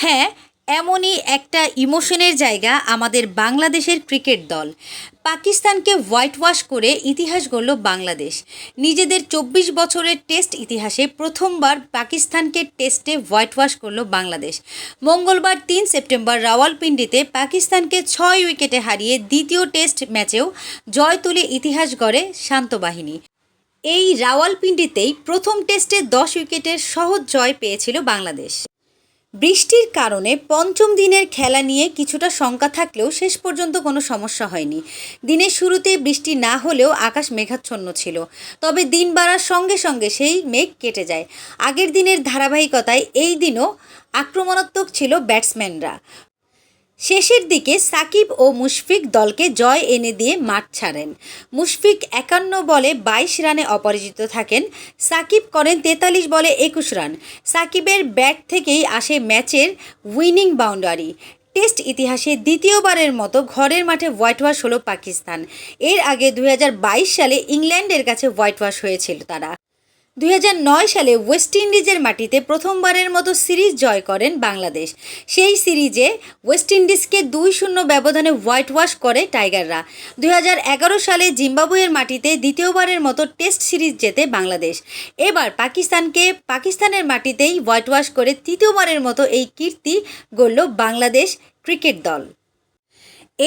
হ্যাঁ এমনই একটা ইমোশনের জায়গা আমাদের বাংলাদেশের ক্রিকেট দল। পাকিস্তানকে হোয়াইট ওয়াশ করে ইতিহাস গড়ল বাংলাদেশ। নিজেদের চব্বিশ বছরের টেস্ট ইতিহাসে প্রথমবার পাকিস্তানকে টেস্টে হোয়াইট ওয়াশ করল বাংলাদেশ। মঙ্গলবার তিন সেপ্টেম্বর রাওয়ালপিন্ডিতে পাকিস্তানকে ছয় উইকেটে হারিয়ে দ্বিতীয় টেস্ট ম্যাচেও জয় তুলে ইতিহাস গড়ে শান্ত বাহিনী। এই রাওয়ালপিন্ডিতেই প্রথম টেস্টে দশ উইকেটের সহজ জয় পেয়েছিল বাংলাদেশ। বৃষ্টির কারণে পঞ্চম দিনের খেলা নিয়ে কিছুটা শঙ্কা থাকলেও শেষ পর্যন্ত কোনো সমস্যা হয়নি। দিনের শুরুতে বৃষ্টি না হলেও আকাশ মেঘাচ্ছন্ন ছিল। তবে দিন বাড়ার সঙ্গে সঙ্গে সেই মেঘ কেটে যায়। আগের দিনের ধারাবাহিকতায় এই দিনও আক্রমণাত্মক ছিল ব্যাটসম্যানরা। শেষের দিকে সাকিব ও মুশফিক দলকে জয় এনে দিয়ে মাঠ ছাড়েন। মুশফিক একান্ন বলে বাইশ রানে অপরাজিত থাকেন। সাকিব করেন তেতাল্লিশ বলে একুশ রান। সাকিবের ব্যাট থেকেই আসে ম্যাচের উইনিং বাউন্ডারি। টেস্ট ইতিহাসে দ্বিতীয়বারের মতো ঘরের মাঠে হোয়াইট ওয়াশ হলো পাকিস্তান। এর আগে দু হাজার বাইশ সালে ইংল্যান্ডের কাছে হোয়াইট ওয়াশ হয়েছিল তারা। দুই হাজার নয় সালে ওয়েস্ট ইন্ডিজের মাটিতে প্রথমবারের মতো সিরিজ জয় করেন বাংলাদেশ। সেই সিরিজে ওয়েস্ট ইন্ডিজকে দুই শূন্য ব্যবধানে হোয়াইট ওয়াশ করে টাইগাররা। দুই হাজার এগারো সালে জিম্বাবুয়ের মাটিতে দ্বিতীয়বারের মতো টেস্ট সিরিজ জেতে বাংলাদেশ। এবার পাকিস্তানকে, পাকিস্তানের মাটিতেই হোয়াইট ওয়াশ করে তৃতীয়বারের মতো এই কীর্তি গড়ল বাংলাদেশ ক্রিকেট দল।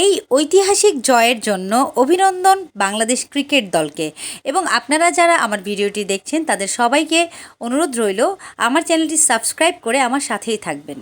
এই ঐতিহাসিক জয়ের জন্য অভিনন্দন বাংলাদেশ ক্রিকেট দলকে। এবং আপনারা যারা আমার ভিডিওটি দেখছেন, তাদের সবাইকে অনুরোধ রইল, আমার চ্যানেলটি সাবস্ক্রাইব করে আমার সাথেই থাকবেন।